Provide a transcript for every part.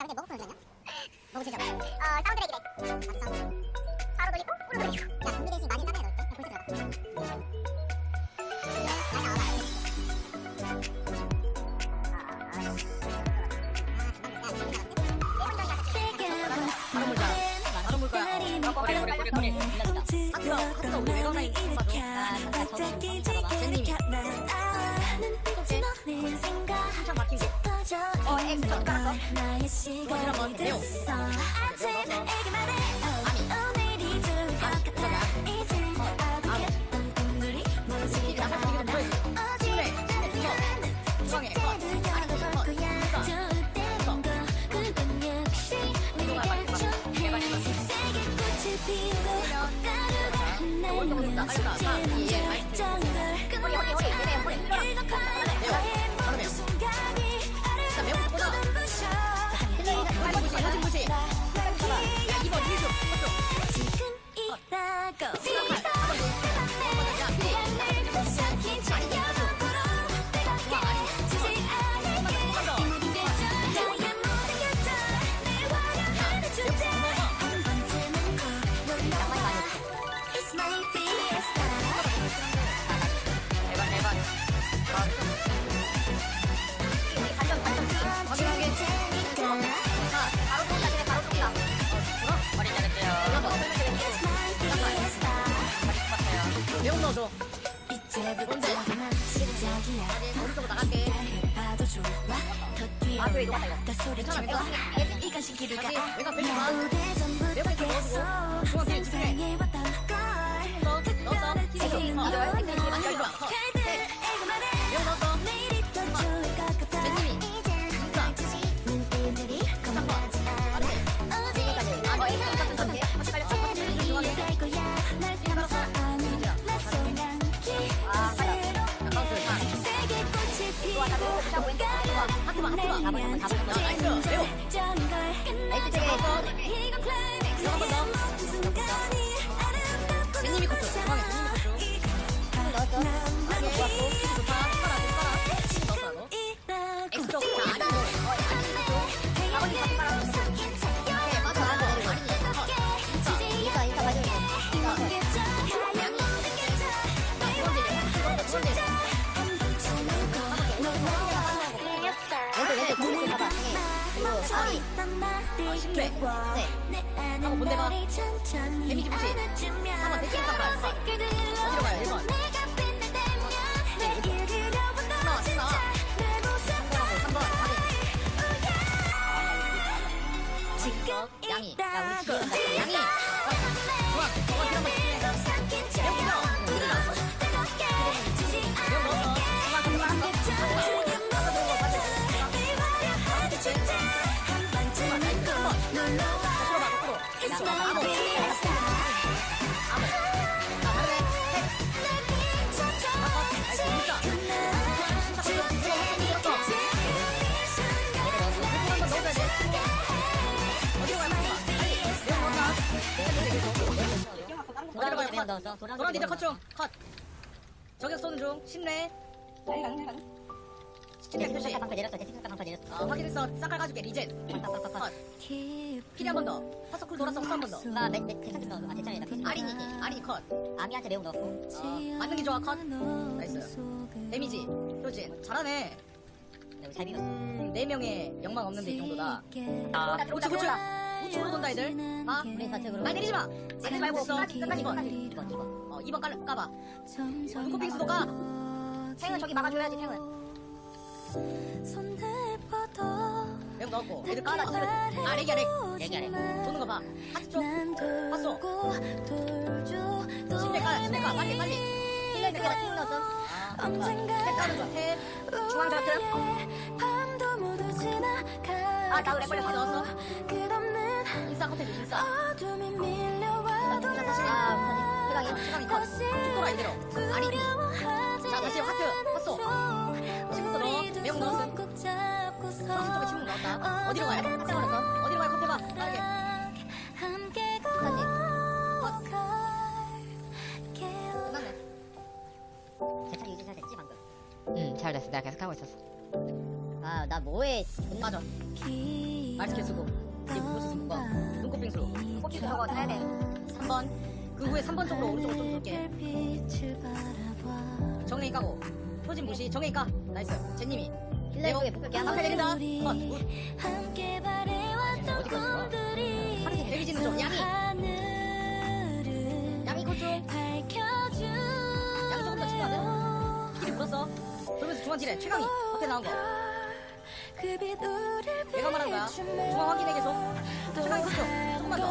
근데 뭐부터 들렸냐? 뭐부 들려? 어, 사운드. 나도 사운드. 바로 돌리고, 뿌로 돌리고. 야, 준비 대신 많이 따라해, 너. 볼트 들어가. 네. 아, 아, 물 거야. 어, 꼬리, 꼬리, 꼬리, 꼬리. 하 결정을 끝나지 않 줘. 이제부터는 시작이야 오른쪽으로 나갈게. 봐도 좋아 더 아, 왜 이거 뛰어 같다, 이거. 더 소리쳐 괜찮아, 괜찮아. 이건 시기를 다시, 가 내가 빼지 마. 오래전부터 매운 거 계속 넣어주고. 중 꽃가루가 잡아, 잡아. 나이스. 매워. 나이스. 되게 신뢰. 하고 뭔데 봐. 데미지 무시. 한번 대칭 깎아. 어디로 가요, 1번. 매운 넣었다. 어디로 가요? 컷. 넣었어. 도란 니들 컷 중. 컷. 저격 쏘는 중. 신뢰. 스티커 표시. 방패 내렸어. 대칭 방패 내렸어. 어, 확인했어. 싹깔 가줄게. 리젠. 컷. 피리 한번 더. 파서쿨 돌아서 한번 더. 나 맥, 맥, 넣어. 아, 대칭이다. 아린이. 아린이 컷. 아미한테 매운 넣었고. 어, 맞는 게 좋아. 컷. 나이스. 데미지. 효진. 잘하네. 잘 밀었어. 음, 네 명의 영망 없는데 이 정도다. 아, 우측 우측. 우측으로 돈다 애들. 아, 우리 좌측으로. 말 내리지 마. 내리지 말고 끝까지 끝까지 거. 2번, 2번. 어, 2번 깔, 까봐. 눈코핑 수도 까. 탱은 저기 막아줘야지, 탱은. 매운 넣었고. 애들 까다 치면 아, 레기야, 렉. 레기야, 렉. 도는 거 봐. 하트 쪽. 봤어. 신뢰 깔아, 신뢰 까. 빨리, 빨리. 힐러 내가 탱 넣었어. 아, 탭 까는 거. 탭. 중앙 아, 나도 렉 걸렸어. 넣었어. 끝없는 인싸 컷 해줘, 인싸. 어디로 가요? 같이 걸었어. 어디로 가요? 컷 해봐. 빠르게. 함께 끝났네. 끝났네. 대창 유지 잘 됐지, 방금? 응, 잘 됐어. 내가 계속 하고 있었어. 아, 나 뭐해 돈 맞아 말스케 쓰고 이제 무엇을 쓰는 거야 눈꽃빙수 꼽지 저거 해야 돼 3번 그 후에 3번 쪽으로 오른쪽으로 좀 돌게 정랭이 까고 효진 무시 정랭이 까 나이스 제님이 힐러 쪽에 붙을게 하나 컷 함께 바래왔던? 꿈들이 종일 데뷔지는 좀 양이. 양이 밝혀준 양이 조금 더 치면 안 돼? 길이 불었어. 돌면서 중앙질에 최강이 앞에 나온 거 내가 말한 거야. 중앙 확인해 계속. 최강이 콧좀 조금만 더.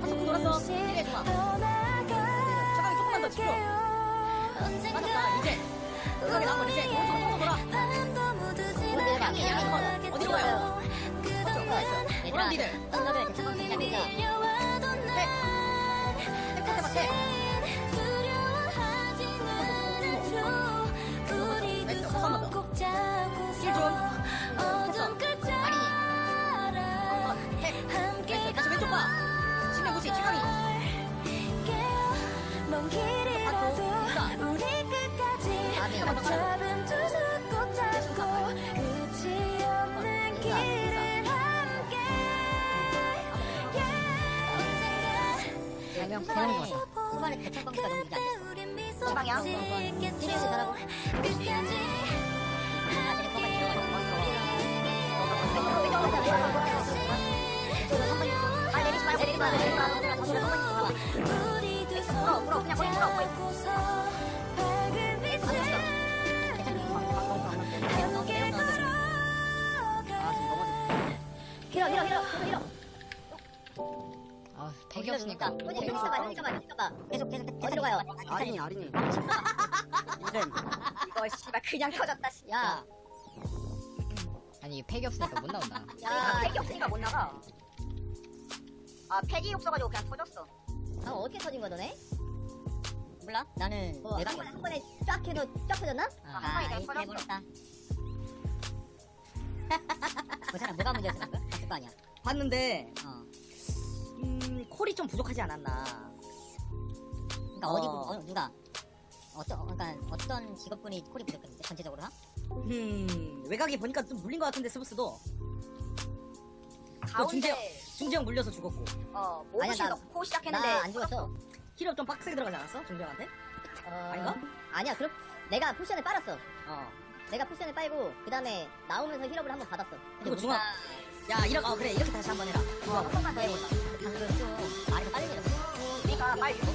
한손 돌았어 힐해 중앙 최강이 조금만 더 집중 맞았다 이제. 끝까지 나온 거 이제. 오른쪽으로 어디로 가요? 그동안 탭 탭, 탭. 네 후반에 관계가 너무 유지 안 됐어 방향? 잘하고 아아 거기 불어, 아 팩이 없으니까 뭐 효진 효진 가봐 효진 가봐 효진 가봐 계속 계속 어디로 가요. 아린이 아린이. 인셈 이거 씨발 그냥 터졌다 씨. 야. 아니 팩이 없으니까 못 나온다. 아 팩이 없으니까 못 나가. 아 팩이 없어가지고 그냥 터졌어. 아 어떻게 터진 거야 너네? 몰라? 나는 뭐, 한, 번에, 한 번에 쫙 해서 쫙 터졌나? 한 방에 그냥 터졌어. 해버렸다 그 사람 뭐가 문제였어? 봤을 거 아니야. 봤는데 어. 음 콜이 좀 부족하지 않았나 그러니까 어. 어. 디 어, 누가 어떤 그러니까 어떤 직업군이 콜이 부족했는데 전체적으로 하? 음 외곽에 보니까 좀 물린 것 같은데 스브스도 가운데 중재형 중재형 물려서 죽었고 어 아니야, 모브신 나- 넣고 시작했는데 나 안 죽었어 힐업 좀 빡세게 들어가지 않았어 중재형한테? 어, 아닌가? 아니야 그럼 내가 포션을 빨았어 어 내가 포션을 빨고 그 다음에 나오면서 힐업을 한번 받았어 그리고 중앙 야 이렇게 어 그래 이렇게 다시 한 번 해라 한 번만 더 네, 해보자 방금 좀 말이 더 빨리 내렸어 그러니까 빨리 바로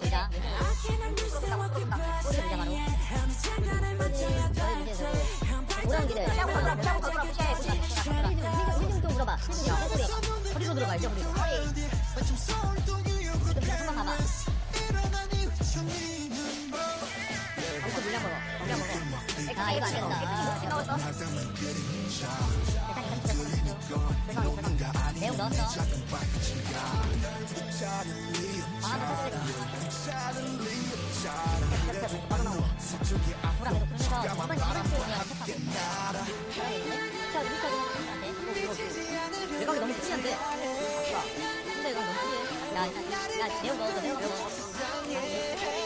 돌자 꼬리 돌자 바로 오라운 길을 피하고 피하고 돌아 피해 좀 물어봐 힐좀 허리로 들어가야죠 허리로 지금 그냥 한번 봐봐 아무튼 물량 먹어 물량 먹어 아 이거 안 된다 모브신 넣었어 아 외곽이 너무 푸시한데 근데 이거 너무 심해. 야, 야, 내용 넣었어, 내용 넣었어.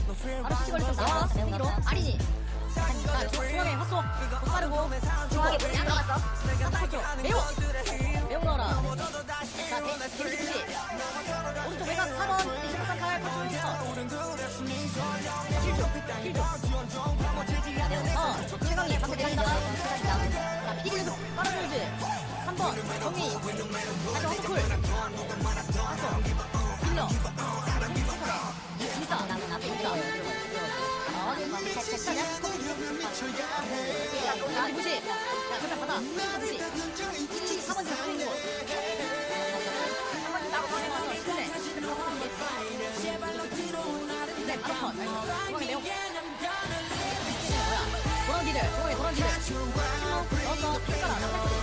바로 걸리면 나와 생기로 아니지. 자 중- 중앙에 핫소 빠르고 중앙에 안 들어갔어. 핫소 매워 매운 넣어라 자 대- 대시 대시 오른쪽 외곽 4번 리시브 사칼 파충 어 최강이 밖에 내리다가 자 계속 빨아들지 3번 정리 다시 핫소 힐러 시작. 아, 무시. 그래, 받아. 무시. 3번 더 하는 거. 네, 바로 컷. 알겠어. 뭐야? 도랑디들, 도랑이, 도랑디들. 어, 너, 손가락.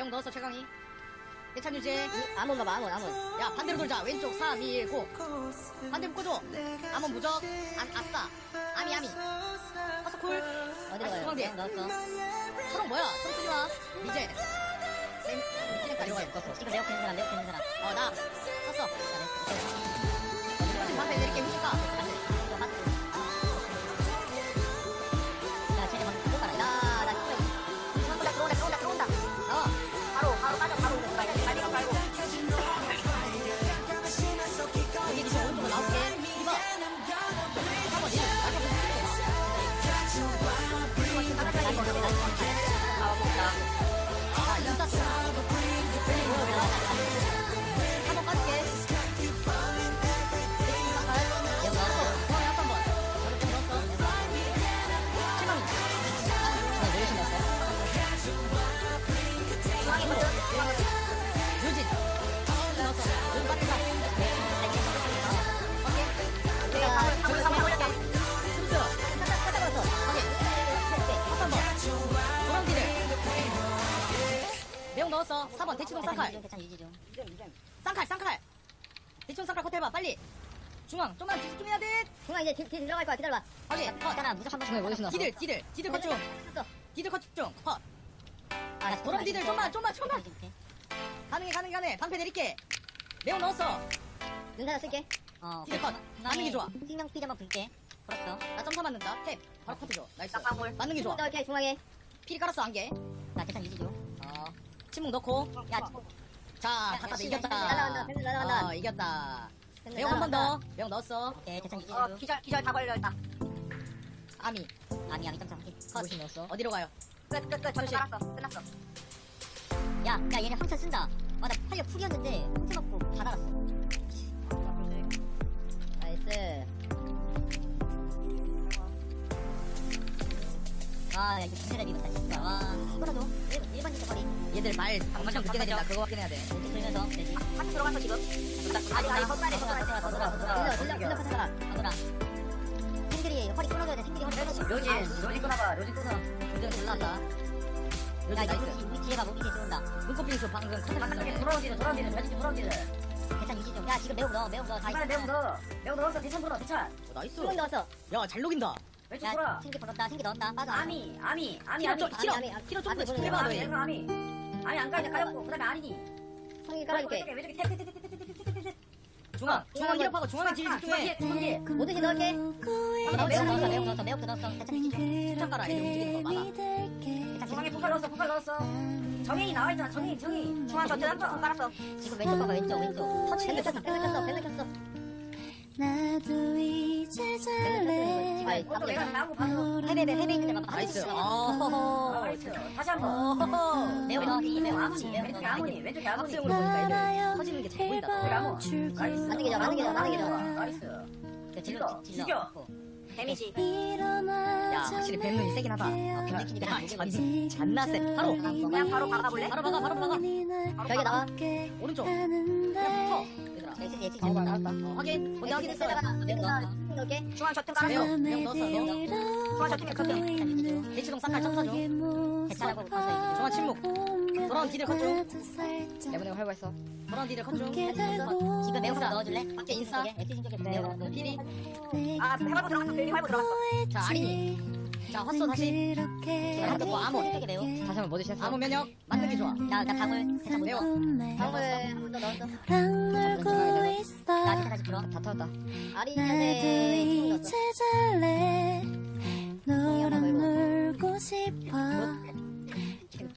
매운 넣었어 최강이 대찬 유지 아몬 봐봐, 아몬, 아몬. 야 반대로 돌자 왼쪽 3 2 1고 반대로 꽂줘 암원 무적 아, 아싸 아미 아미 허스콜 어디로 가요? 매운 넣었어. 초록 뭐야 초록 쓰지마? 가져가 지금 매운 캐는 사람, 매운 캐는 사람. 어나 썼어 잘했어. 방패 내릴게 후식가 4번 대치동 쌍칼 괜찮, 유지 좀. 쌍칼 쌍칼 대치동 쌍칼 컷 해봐 빨리 중앙 좀만 집중해야 돼 중앙 이제 딜, 딜 들어갈 거야. 기다려봐. 확인 컷 있잖아, 무조건 한 번씩 모여있 디들 디들 디들 컷중 했어. 디들 컷중 컷 아, 노랑 디들 좀만 좀만 좀만 가능해 가능해 가능해 방패 내릴게 매운 넣었어 눈사자 쓸게. 어. 디들 컷 맞는 게 좋아 생명 피자 한번 불게. 걸었어. 나 점사 맞는다 탭 바로 커트 줘 나이스 쌍방울. 맞는 게 좋아 이렇게 중앙에. 피리 깔았어 안개 나 괜찮, 유지 좀. 어 침묵 넣고. 야, 자 야, 다 야, 이겼다. 날아간다, 펜슬 날아간다. 어 이겼다. 펜슬 매운 한번 더. 날아간다. 매운 넣었어. 오케이, 괜찮, 유지 어 좀. 기절 기절 다 걸려있다. 아미. 아미, 아미 점점. 컷. 넣었어? 어디로 가요? 끝끝끝. 전투 깔았어 끝났어. 야, 야, 얘네 황천 쓴다. 아, 나 팔려 풀이었는데, 황천 맞고 다 달았어. 아, 야, 이거 진짜 미쳤다, 진짜. 와. 일, 일반 진짜 거리. 얘들 말 방금 늦게 내린다 그거 확인해야 돼 돌면서, 되지. 같이 들어갔어 지금 아니 아니 더 돌아, 더 돌아. 돌려, 돌려, 돌려. 더 돌아. 생들이 허리 끊어줘야 돼, 생들이 허리 끊어줘. 요진 요진 끊어봐 요진 끊어 요진 올라간다 야, 이거 우리, 뒤에 봐, 우리 뒤에 들어온다. 눈꽃빙수 방금 컨셉 봤는데 돌아오기를 돌아오기를 왼쪽 돌아오기를 대찬 유지 좀. 야, 지금 매운 넣어, 매운 넣어. 다 빨리 매운 넣어 매운 넣었어 대찬 불어 대찬 어, 나이스 수능 넣었어. 야 잘 녹인다 왼쪽 야, 돌아 생기 벌었다, 생기 넣었다. 빠져. 아미 아미 아미 키로 아미 좀 키로 아미, 아미. 키로 좀더 아미 집중해봐 아미 아미 아미 안 까이네 까였고 그 다음에 아니니 성이 깔아줄게. 왼쪽에 왼쪽에 탭 탭 탭 탭 탭 탭 탭탭 중앙 중앙 기업하고 중앙에 딜 집중해 중앙에 뭐든지 넣을게. 한번 매운 넣었어, 매운 넣었어, 매운 넣었어. 유지 좀. 숫자 깔아 애들 움직이는 거 막아 중앙에 폭발 넣었어 폭발 넣었어 정혜인이 나와 있잖아 정혜인 정혜인 중앙 전투 한번 깔았어 지금 왼쪽 봐봐, 왼쪽, 왼쪽. 터치 벨 켰어, 벨 켰어, 벨 켰어. 나도 이제 벨 잘래 봐서 헤베, 헤베 있는데 막 나이스 아, 어허허 나이스 다시 한번. 왼쪽에 매운 넣어. 아무니 왼쪽에 아무니 왼쪽에 아무니 합성으로 보니까 애들 터지는 게 잘 보인다. 나이스. 맞는 게 좋아, 맞는 게 좋아, 맞는 게 좋아. 나이스. 그 질러, 질러, 죽여. 데미지. 야 확실히 뱀눈이 세긴 하다. 어, 뱀 느낌이 야 나지. 잔- 잔나 세. 바로 그냥 바로 박아볼래? 바로 박아 바로 박아 벽에 나와. 오른쪽. 그냥 붙어 거잖아. 예측 예측 잘못 나왔다. 어, 확인. 먼저 확인했어요. 내가 이렇게 중앙 저팀 깔아요. 명 넣었어. 중앙 저팀 저팀. 리치 동상까지 점사죠. 대차라고 하세요. 중앙 침묵. 브라운 디들 컷죠. 레몬에 활발했어. 브라운 디들 컷죠. 지금 매우사 넣어줄래? 밖에 인싸. 예측 신경에 매우. 피리. 아 해바보 들어갔어. 할보 들어갔어. 자 아린이. 자, 헛소 다시. 자, 뭐 암호 되게 매워. 다시 한번 뭐드시 암호 면역 만들기 좋아. 나, 나 방울 살짝 매워. 방울을 한번더 넣었어. 나 다시 불어. 다 터졌다. 어린이날에 친구 넣었어. 너랑 놀고 싶어.